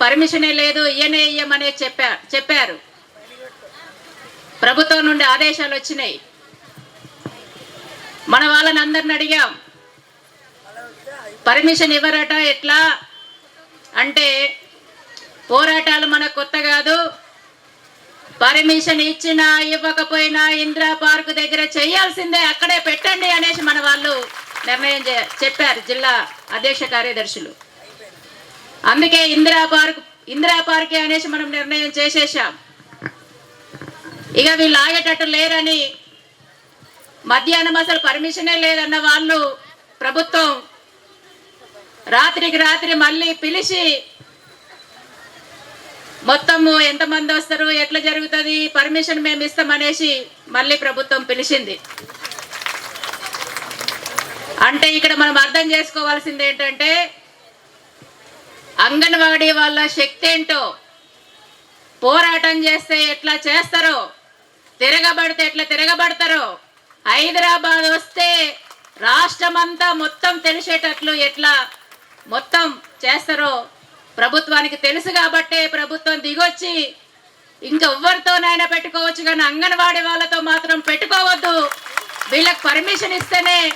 పర్మిషనే లేదు ఈయనే ఇయ్యమనే చెప్పా చెప్పారు. ప్రభుత్వం నుండి ఆదేశాలు వచ్చినాయి. మన వాళ్ళని అందరిని అడిగాం. పర్మిషన్ ఇవ్వరట ఎట్లా? అంటే పోరాటాలు మనకు కొత్త కాదు. పర్మిషన్ ఇచ్చినా ఇవ్వకపోయినా ఇందిరా పార్క్ దగ్గర చేయాల్సిందే అక్కడే పెట్టండి అనేసి మన వాళ్ళు నిర్ణయం చే- చెప్పారు జిల్లా అధ్యక్ష కార్యదర్శులు. అందుకే ఇందిరా పార్క్ ఇందిరా పార్కే అనేసి మనం నిర్ణయం చేసేసాం ఇక వీళ్ళు ఆగేటట్టు లేరని మధ్యాహ్నం అసలు పర్మిషనే లేదన్న వాళ్ళు ప్రభుత్వం రాత్రికి రాత్రి మళ్ళీ పిలిచి మొత్తము ఎంతమంది వస్తారు ఎట్లా జరుగుతుంది పర్మిషన్ మేము ఇస్తామనేసి మళ్ళీ ప్రభుత్వం పిలిచింది. అంటే ఇక్కడ మనం అర్థం చేసుకోవాల్సింది ఏంటంటే అంగన్వాడీ వాళ్ళ శక్తి ఏంటో? పోరాటం చేస్తే ఎట్లా చేస్తారో? తిరగబడితే ఎట్లా తిరగబడతారో? హైదరాబాద్ వస్తే రాష్ట్రమంతా మొత్తం తెలిసేటట్లు ఎట్లా మొత్తం చేస్తారో ప్రభుత్వానికి తెలుసు కాబట్టే ప్రభుత్వం దిగొచ్చి ఇంకెవ్వరితోనైనా పెట్టుకోవచ్చు కానీ అంగన్వాడీ వాళ్ళతో మాత్రం పెట్టుకోవద్దు. వీళ్ళకి పర్మిషన్ ఇస్తేనే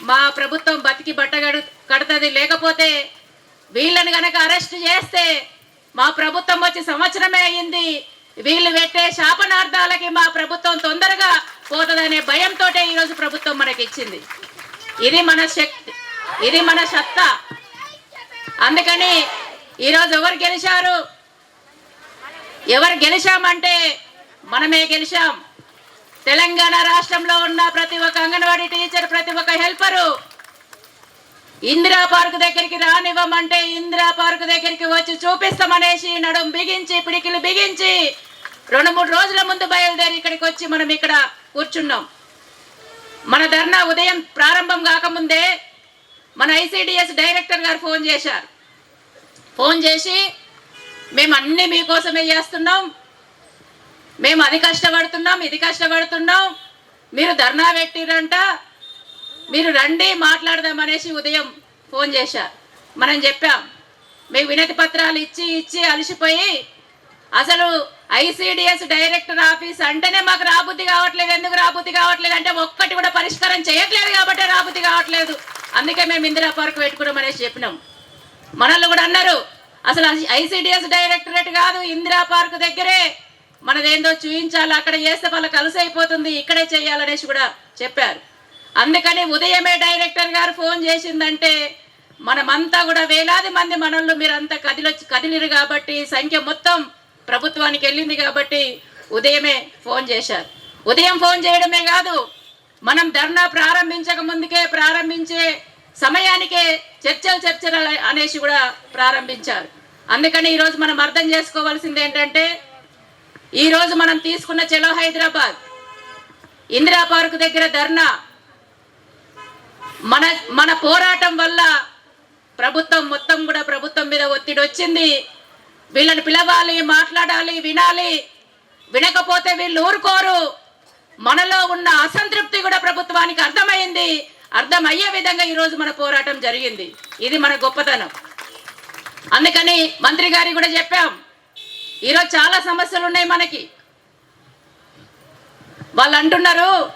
మా ప్రభుత్వం బతికి బట్టగడు కడుతుంది. లేకపోతే వీళ్ళని గనక అరెస్ట్ చేస్తే మా ప్రభుత్వం వచ్చి సంవత్సరమే అయింది. వీళ్ళు పెట్టే శాపనార్థాలకి మా ప్రభుత్వం తొందరగా పోతుందనే భయంతో ఈరోజు ప్రభుత్వం మనకి ఇచ్చింది ఇది మన శక్తి ఇది మన సత్తా. అందుకని ఈరోజు ఎవరు గెలిచారు? ఎవరు గెలిచామంటే మనమే గెలిచాం. తెలంగాణ రాష్ట్రంలో ఉన్న ప్రతి ఒక్క అంగన్వాడీ టీచర్ ప్రతి ఒక్క హెల్పరు ఇందిరా పార్క్ దగ్గరికి రానివ్వమంటే ఇందిరా పార్క్ దగ్గరికి వచ్చి చూపిస్తామనేసి నడుం బిగించి పిడికిలు బిగించి రెండు మూడు రోజుల ముందు బయలుదేరి ఇక్కడికి వచ్చి మనం ఇక్కడ కూర్చున్నాం. మన ధర్నా ఉదయం ప్రారంభం కాకముందే మన ఐసిడిఎస్ డైరెక్టర్ గారు ఫోన్ చేశారు. ఫోన్ చేసి మేము అన్నీ మీకోసమే చేస్తున్నాం. మేము అది కష్టపడుతున్నాం ఇది కష్టపడుతున్నాం. మీరు ధర్నా పెట్టిరంట. మీరు రండి మాట్లాడదామనేసి ఉదయం ఫోన్ చేశారు మనం చెప్పాం మీకు వినతి పత్రాలు ఇచ్చి ఇచ్చి అలసిపోయి అసలు ఐసిడిఎస్ డైరెక్టర్ ఆఫీస్ అంటేనే మాకు రాబుద్ధి కావట్లేదు ఎందుకు రాబుద్ధి కావట్లేదు అంటే ఒక్కటి కూడా పరిష్కారం చేయట్లేదు కాబట్టి రాబుద్ధి కావట్లేదు. అందుకే మేము ఇందిరా పార్క్ పెట్టుకున్నాం అనేసి చెప్పినాం. మనల్ని కూడా అన్నారు అసలు ఐసిడిఎస్ డైరెక్టరేట్ కాదు ఇందిరా పార్క్ దగ్గరే మనదేందో చూపించాలి అక్కడ చేస్తే వాళ్ళకి కలిసి అయిపోతుంది ఇక్కడే చేయాలనేసి కూడా చెప్పారు. అందుకని ఉదయమే డైరెక్టర్ గారు ఫోన్ చేసిందంటే మనమంతా కూడా వేలాది మంది మనల్ని మీరంతా కదిలొచ్చి కదిలిరు కాబట్టి సంఖ్య మొత్తం ప్రభుత్వానికి వెళ్ళింది కాబట్టి ఉదయమే ఫోన్ చేశారు. ఉదయం ఫోన్ చేయడమే కాదు మనం ధర్నా ప్రారంభించక ముందుకే ప్రారంభించే సమయానికే చర్చలు చర్చలు అనేసి కూడా ప్రారంభించారు. అందుకని ఈరోజు మనం అర్థం చేసుకోవాల్సింది ఏంటంటే ఈరోజు మనం తీసుకున్న చెలో హైదరాబాద్ ఇందిరా పార్క్ దగ్గర ధర్నా మన మన పోరాటం వల్ల ప్రభుత్వం మొత్తం కూడా ప్రభుత్వం మీద ఒత్తిడి వచ్చింది. వీళ్ళని పిలవాలి మాట్లాడాలి వినాలి. వినకపోతే వీళ్ళు ఊరుకోరు. మనలో ఉన్న అసంతృప్తి కూడా ప్రభుత్వానికి అర్థమైంది. అర్థమయ్యే విధంగా ఈరోజు మన పోరాటం జరిగింది. ఇది మన గొప్పతనం. అందుకని మంత్రి గారికి కూడా చెప్పాం. ఈరోజు చాలా సమస్యలు ఉన్నాయి మనకి. వాళ్ళు అంటున్నారు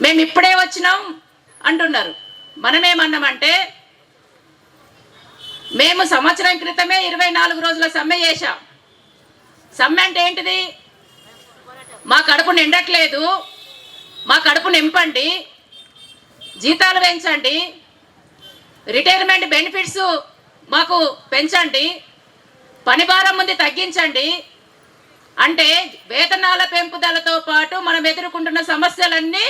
మేము ఇప్పుడే వచ్చినాం. అంటున్నారు. మనమేమన్నామంటే మేము సంవత్సరం క్రితమే ఇరవై నాలుగు రోజుల సమ్మె చేశాం. సమ్మె అంటే ఏంటిది? మా కడుపు నిండట్లేదు. మా కడుపు నింపండి. జీతాలు పెంచండి. రిటైర్మెంట్ బెనిఫిట్స్ మాకు పెంచండి. పని భారం ముందు తగ్గించండి. అంటే వేతనాల పెంపుదలతో పాటు మనం ఎదుర్కొంటున్న సమస్యలన్నీ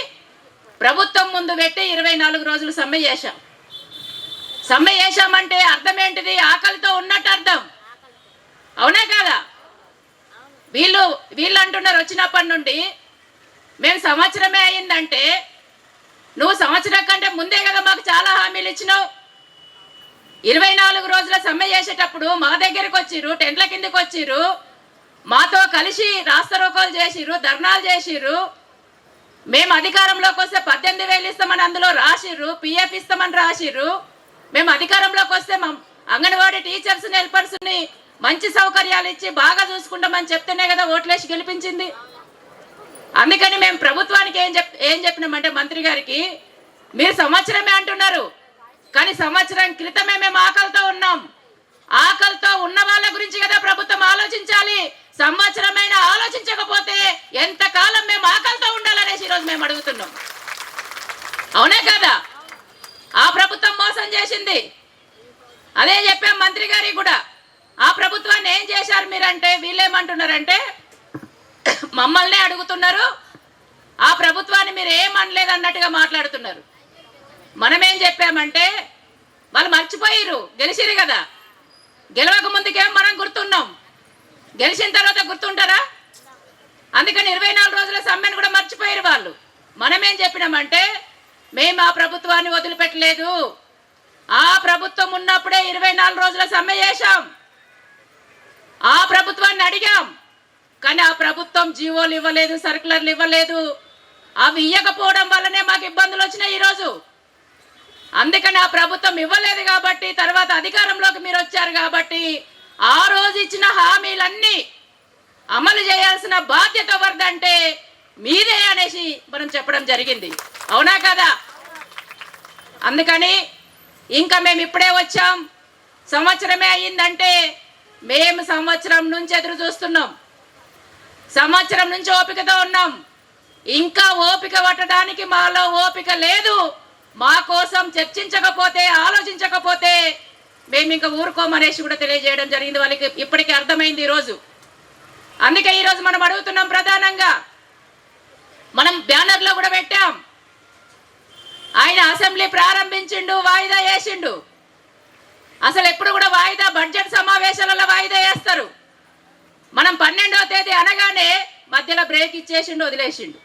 ప్రభుత్వం ముందు పెట్టి ఇరవై నాలుగు రోజులు సమ్మె చేశాం. సమ్మె చేశామంటే అర్థం ఏంటిది ఆకలితో ఉన్నట్టు అర్థం. అవునా కాదా? వీళ్ళు వీళ్ళు అంటున్నారు వచ్చినప్పటి నుండి. మేము సంవత్సరమే అయిందంటే నువ్వు సంవత్సరం కంటే ముందే కదా మాకు చాలా హామీలు ఇచ్చినావు. ఇరవై నాలుగు రోజుల సమ్మె చేసేటప్పుడు మా దగ్గరికి వచ్చిర్రు టెంట్ల కిందకి వచ్చిర్రు. మాతో కలిసి రాస్త రాస్తారోకోలు చేసిర్రు ధర్నాలు చేసిర్రు. మేము అధికారంలోకి వస్తే పద్దెనిమిది వేలు ఇస్తామని అందులో రాసిర్రు పిఎఫ్ ఇస్తామని రాసిర్రు. మేము అధికారంలోకి వస్తే మా అంగన్వాడీ టీచర్స్ హెల్పర్స్ని మంచి సౌకర్యాలు ఇచ్చి బాగా చూసుకుంటామని చెప్తేనే కదా ఓట్లేసి గెలిపించింది. అందుకని మేము ప్రభుత్వానికి ఏం చెప్ ఏం చెప్పినామంటే మంత్రి గారికి మీరు సంవత్సరమే అంటున్నారు కానీ సంవత్సరం క్రితమే మేము ఆకలితో ఉన్నాం. ఆకలితో ఉన్న వాళ్ళ గురించి కదా ప్రభుత్వం ఆలోచించాలి. సంవత్సరమైన ఆలోచించకపోతే ఎంతకాలం మేము ఆకలితో ఉండాలనేసి ఈరోజు మేము అడుగుతున్నాం. అవునే కదా? ఆ ప్రభుత్వం మోసం చేసింది. అదే చెప్పాం మంత్రి గారికి కూడా. ఆ ప్రభుత్వాన్ని ఏం చేశారు మీరంటే వీళ్ళేమంటున్నారంటే మమ్మల్నే అడుగుతున్నారు. ఆ ప్రభుత్వాన్ని మీరు ఏం అనలేదు అన్నట్టుగా మాట్లాడుతున్నారు. మనమేం చెప్పామంటే వాళ్ళు మర్చిపోయిర్రు గెలిచిరు కదా. గెలవక ముందుకేం మనం గుర్తున్నాం. గెలిచిన తర్వాత గుర్తుంటారా? అందుకని ఇరవై నాలుగు రోజుల సమ్మెను కూడా మర్చిపోయారు వాళ్ళు. మనం ఏం చెప్పినామంటే మేము ఆ ప్రభుత్వాన్ని వదిలిపెట్టలేదు. ఆ ప్రభుత్వం ఉన్నప్పుడే ఇరవై నాలుగు రోజుల సమ్మె చేశాం. ఆ ప్రభుత్వాన్ని అడిగాం. కానీ ఆ ప్రభుత్వం జీవోలు ఇవ్వలేదు సర్కులర్లు ఇవ్వలేదు. అవి ఇవ్వకపోవడం వల్లనే మాకు ఇబ్బందులు వచ్చినాయి ఈరోజు. అందుకని ఆ ప్రభుత్వం ఇవ్వలేదు కాబట్టి తర్వాత అధికారంలోకి మీరు వచ్చారు కాబట్టి ఆ రోజు ఇచ్చిన హామీలన్నీ అమలు చేయాల్సిన బాధ్యత ఎవరిదంటే మీదే అనేసి మనం చెప్పడం జరిగింది. అవునా కదా? అందుకని ఇంకా మేము ఇప్పుడే వచ్చాం. సంవత్సరమే అయ్యిందంటే మేము సంవత్సరం నుంచి ఎదురు చూస్తున్నాం. సంవత్సరం నుంచి ఓపికతో ఉన్నాం. ఇంకా ఓపిక పట్టడానికి మాలో ఓపిక లేదు. మా కోసం చర్చించకపోతే ఆలోచించకపోతే మేము ఇంకా ఊరుకోమనేసి కూడా తెలియజేయడం జరిగింది. వాళ్ళకి ఇప్పటికీ అర్థమైంది ఈరోజు. అందుకే ఈరోజు మనం అడుగుతున్నాం ప్రధానంగా మనం బ్యానర్లో కూడా పెట్టాం. ఆయన అసెంబ్లీ ప్రారంభించిండు వాయిదా వేసిండు. అసలు ఎప్పుడు కూడా వాయిదా బడ్జెట్ సమావేశాలలో వాయిదా వేస్తారు. మనం పన్నెండవ తేదీ అనగానే మధ్యలో బ్రేక్ ఇచ్చేసిండు వదిలేసిండు.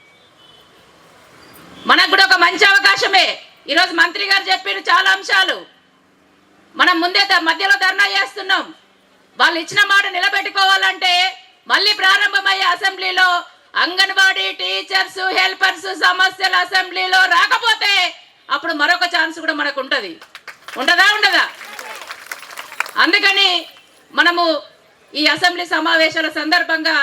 మనకు కూడా ఒక మంచి అవకాశమే. ఈరోజు మంత్రి గారు చెప్పిన చాలా అంశాలు. మనం ముందే మధ్యలో ధర్నా చేస్తున్నాం. వాళ్ళు ఇచ్చిన మాట నిలబెట్టుకోవాలంటే మళ్ళీ ప్రారంభమయ్యే అసెంబ్లీలో అంగన్వాడీ టీచర్స్ హెల్పర్స్ సమస్యలు అసెంబ్లీలో రాకపోతే అప్పుడు మరొక ఛాన్స్ కూడా మనకు ఉంటుంది ఉండదా ఉండదా? అందుకని మనము ఈ అసెంబ్లీ సమావేశాల సందర్భంగా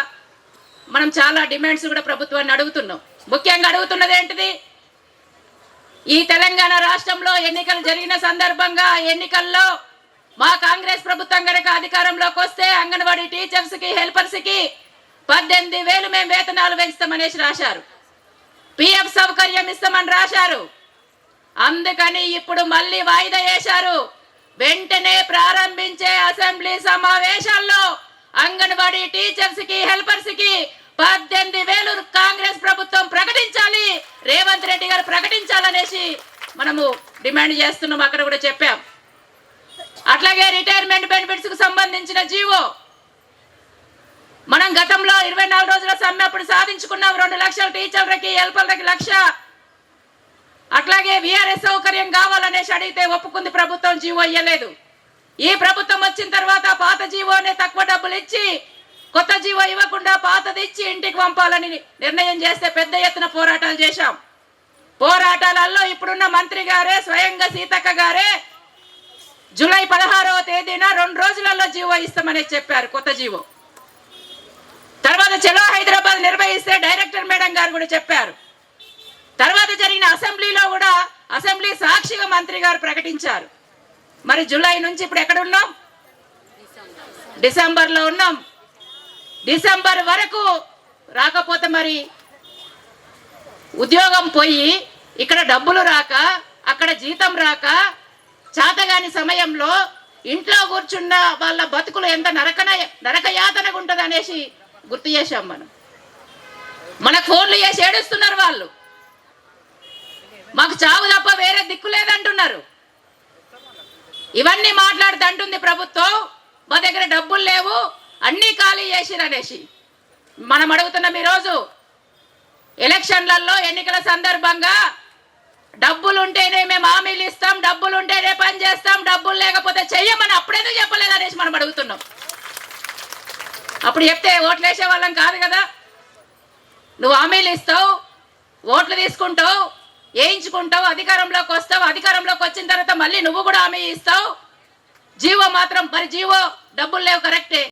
మనం చాలా డిమాండ్స్ కూడా ప్రభుత్వాన్ని అడుగుతున్నాం. ముఖ్యంగా అడుగుతున్నది ఏంటిది? ఈ తెలంగాణ రాష్ట్రంలో ఎన్నికలు జరిగిన సందర్భంగా ఎన్నికల్లో మా కాంగ్రెస్ ప్రభుత్వం కనుక అధికారంలోకి వస్తే అంగన్వాడీ టీచర్స్కి హెల్పర్స్కి పద్దెనిమిది వేలు మేము వేతనాలు పెంచుతామనేసి రాశారు. పిఎఫ్ సౌకర్యం ఇస్తామని రాశారు. అందుకని ఇప్పుడు మళ్ళీ వాయిదా వేశారు. వెంటనే ప్రారంభించే అసెంబ్లీ సమావేశాల్లో అంగన్వాడీ టీచర్స్కి హెల్పర్స్కి పద్దెనిమిది వేలు కాంగ్రెస్ ప్రభుత్వం ప్రకటించాలి. రేవంత్ రెడ్డి గారు ప్రకటించాలనేసి మనము డిమాండ్ చేస్తున్నాం. అక్కడ కూడా చెప్పాం. అట్లాగే రిటైర్మెంట్ బెనిఫిట్స్కు సంబంధించిన జీవో మనం గతంలో ఇరవై నాలుగు రోజుల సమ్మె అప్పుడు సాధించుకున్నాం. రెండు లక్షల టీచర్లకి హెల్పర్లకి లక్ష. అట్లాగే విఆర్ఎస్ సౌకర్యం కావాలనేసి అడిగితే ఒప్పుకుంది ప్రభుత్వం జీవో ఇయ్యలేదు. ఈ ప్రభుత్వం వచ్చిన తర్వాత పాత జీవోనే తక్కువ డబ్బులు ఇచ్చి కొత్త జీవో ఇవ్వకుండా పాతది ఇచ్చి ఇంటికి పంపాలని నిర్ణయం చేస్తే పెద్ద ఎత్తున పోరాటాలు చేశాం. పోరాటాలలో ఇప్పుడున్న మంత్రి గారే స్వయంగా సీతక్క గారే జూలై పదహారవ తేదీన రెండు రోజులలో జీవో ఇస్తామని చెప్పారు కొత్త జీవో. తర్వాత చలో హైదరాబాద్ నిర్వహిస్తే డైరెక్టర్ మేడం గారు కూడా చెప్పారు. తర్వాత జరిగిన అసెంబ్లీలో కూడా అసెంబ్లీ సాక్షిగా మంత్రి గారు ప్రకటించారు. మరి జూలై నుంచి ఇప్పుడు ఎక్కడ ఉన్నాం? డిసెంబర్లో ఉన్నాం. డిసెంబర్ వరకు రాకపోతే మరి ఉద్యోగం పోయి ఇక్కడ డబ్బులు రాక అక్కడ జీతం రాక చాతగాని సమయంలో ఇంట్లో కూర్చున్న వాళ్ళ బతుకులు ఎంత నరకన నరకయాతనగా ఉంటుంది అనేసి గుర్తు చేశాం మనం. మనకు ఫోన్లు చేసి ఏడుస్తున్నారు వాళ్ళు. మాకు చావు తప్ప వేరే దిక్కు లేదంటున్నారు. ఇవన్నీ మాట్లాడుతుంటుంది ప్రభుత్వం మా దగ్గర డబ్బులు లేవు అన్నీ ఖాళీ చేసిరు అనేసి. మనం అడుగుతున్నాం ఈరోజు ఎలక్షన్లలో ఎన్నికల సందర్భంగా డబ్బులుంటేనే మేము హామీలు ఇస్తాం డబ్బులుంటేనే పని చేస్తాం డబ్బులు లేకపోతే చెయ్యమని అప్పుడేదో చెప్పలేదు అనేసి మనం అడుగుతున్నాం. అప్పుడు చెప్తే ఓట్లు వేసే వాళ్ళం కాదు కదా. నువ్వు హామీలు ఇస్తావు ఓట్లు తీసుకుంటావు వేయించుకుంటావు అధికారంలోకి వస్తావు అధికారంలోకి వచ్చిన తర్వాత మళ్ళీ నువ్వు కూడా హామీ ఇస్తావు. జీవో మాత్రం మరి జీవో డబ్బులు లేవు కరెక్టే.